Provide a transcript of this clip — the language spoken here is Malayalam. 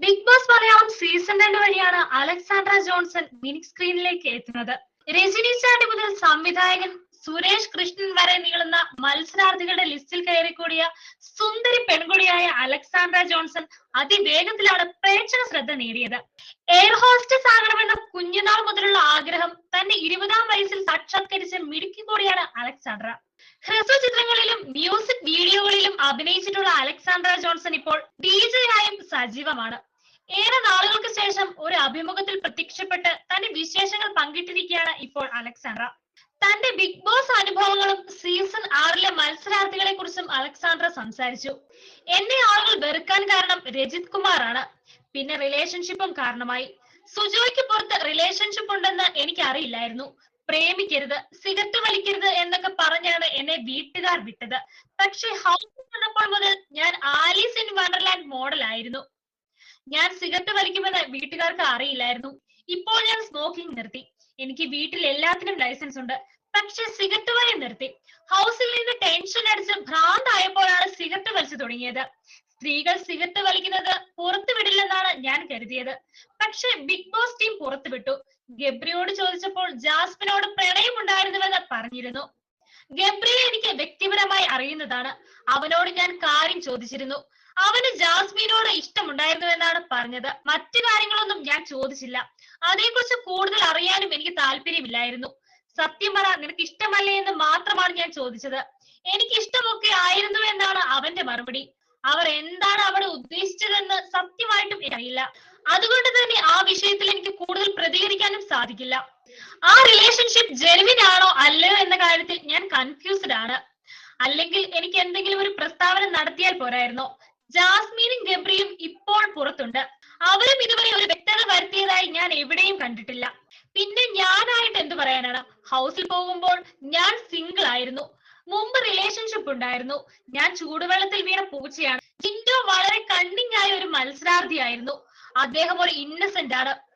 ബിഗ് ബോസ് മലയാളം സീസൺ രണ്ട് വഴിയാണ് അലക്സാണ്ട്ര ജോൺസൺ മിനി സ്ക്രീനിലേക്ക് എത്തുന്നത്. രജനി ചാണ്ടി മുതൽ സംവിധായകൻ സുരേഷ് കൃഷ്ണൻ വരെ നീളുന്ന മത്സരാർത്ഥികളുടെ ലിസ്റ്റിൽ കയറിക്കൂടിയ സുന്ദരി പെൺകുടിയായ അലക്സാണ്ട്ര ജോൺസൺ അതിവേഗത്തിലാണ് പ്രേക്ഷക ശ്രദ്ധ നേടിയത്. എയർ ഹോസ്റ്റസ് ആകണമെന്ന കുഞ്ഞുനാൾ മുതലുള്ള ആഗ്രഹം തന്നെ ഇരുപതാം വയസ്സിൽ സാക്ഷാത്കരിച്ച മിടുക്കി കൂടിയാണ് അലക്സാണ്ട്ര ഹ്രസ്വ ചിത്രങ്ങളിലും മ്യൂസിക് വീഡിയോകളിലും അഭിനയിച്ചിട്ടുള്ള അലക്സാണ്ട്ര ജോൺസൺ ഇപ്പോൾ ഡി ആയും സജീവമാണ്. ഏറെ നാളുകൾക്ക് ശേഷം ഒരു അഭിമുഖത്തിൽ പ്രത്യക്ഷപ്പെട്ട് തന്റെ വിശേഷങ്ങൾ പങ്കിട്ടിരിക്കുകയാണ് ഇപ്പോൾ അലക്സാണ്ട്ര തന്റെ ബിഗ് ബോസ് അനുഭവങ്ങളും സീസൺ ആറിലെ മത്സരാർത്ഥികളെ കുറിച്ചും അലക്സാണ്ട്ര സംസാരിച്ചു. എന്നെ ആളുകൾ വെറുക്കാൻ കാരണം രജിത് കുമാറാണ്. പിന്നെ റിലേഷൻഷിപ്പും കാരണമായി. സുജോയ്ക്ക് പുറത്ത് റിലേഷൻഷിപ്പ് ഉണ്ടെന്ന് എനിക്ക് അറിയില്ലായിരുന്നു പ്രേമിക്കരുത് സിഗരറ്റ് വലിക്കരുത് എന്നൊക്കെ പറഞ്ഞാണ് എന്നെ വീട്ടുകാർ വിട്ടത്. പക്ഷെ ഹൗസിൽ വന്നപ്പോൾ മുതൽ ഞാൻ ആലീസ് ഇൻ വണ്ടർലാൻഡ് മോഡൽ ആയിരുന്നു. ഞാൻ സിഗരറ്റ് വലിക്കുമെന്ന് വീട്ടുകാർക്ക് അറിയില്ലായിരുന്നു. ഇപ്പോൾ ഞാൻ സ്മോക്കിംഗ് നിർത്തി. എനിക്ക് വീട്ടിൽ എല്ലാത്തിനും ലൈസൻസ് ഉണ്ട്. പക്ഷെ സിഗരറ്റ് വലി നിർത്തി. ഹൗസിൽ നിന്ന് ടെൻഷൻ അടിച്ച് ഭ്രാന്തായപ്പോഴാണ് സിഗരറ്റ് വലിച്ചു തുടങ്ങിയത്. സ്ത്രീകൾ സിഗരറ്റ് വലിക്കുന്നത് പുറത്തു വിടില്ലെന്നാണ് ഞാൻ കരുതിയത്. പക്ഷെ ബിഗ് ബോസ് ടീം പുറത്തു വിട്ടു. ഗബ്രിയോട് ചോദിച്ചപ്പോൾ ജാസ്മിനോട് പ്രണയമുണ്ടായിരുന്നുവെന്ന് പറഞ്ഞിരുന്നു. ഗബ്രിയെ എനിക്ക് വ്യക്തിപരമായി അറിയുന്നതാണ്. അവനോട് ഞാൻ കാര്യം ചോദിച്ചിരുന്നു. അവന് ജാസ്മിനോട് ഇഷ്ടമുണ്ടായിരുന്നുവെന്നാണ് പറഞ്ഞത്. മറ്റു കാര്യങ്ങളൊന്നും ഞാൻ ചോദിച്ചില്ല. അതേക്കുറിച്ച് കൂടുതൽ അറിയാനും എനിക്ക് താല്പര്യമില്ലായിരുന്നു. സത്യം പറ നിനക്ക് ഇഷ്ടമല്ലേ എന്ന് മാത്രമാണ് ഞാൻ ചോദിച്ചത്. എനിക്ക് ഇഷ്ടമൊക്കെ ആയിരുന്നു എന്നാണ് അവന്റെ മറുപടി. അവർ എന്താണ് അവിടെ ഉദ്ദേശിച്ചതെന്ന് സത്യമായിട്ടും എനിക്കറിയില്ല. അതുകൊണ്ട് തന്നെ ആ വിഷയത്തിൽ എനിക്ക് കൂടുതൽ പ്രതികരിക്കാനും സാധിക്കില്ല. ആ റിലേഷൻഷിപ്പ് ജെനുവിൻ ആണോ അല്ലയോ എന്ന കാര്യത്തിൽ ഞാൻ കൺഫ്യൂസ്ഡ് ആണ്. അല്ലെങ്കിൽ എനിക്ക് എന്തെങ്കിലും ഒരു പ്രസ്താവന നടത്തിയാൽ പോരായിരുന്നോ. ജാസ്മീനും ഗബ്രിയും ഇപ്പോൾ പുറത്തുണ്ട്. അവരും ഇതുവരെ ഒരു വ്യക്തത വരുത്തിയതായി ഞാൻ എവിടെയും കണ്ടിട്ടില്ല. പിന്നെ ഞാനായിട്ട് എന്ത് പറയാനാണ്? ഹൗസിൽ പോകുമ്പോൾ ഞാൻ സിംഗിൾ ആയിരുന്നു. മുമ്പ് റിലേഷൻഷിപ്പ് ഉണ്ടായിരുന്നു. ഞാൻ ചൂടുവെള്ളത്തിൽ വീണ പൂച്ചയാണ്. ജിൻഡോ വളരെ കണ്ണിങ് ആയ ഒരു മത്സരാർത്ഥിയായിരുന്നു. അദ്ദേഹം ഒരു ഇന്നസെന്റ് ആണ്.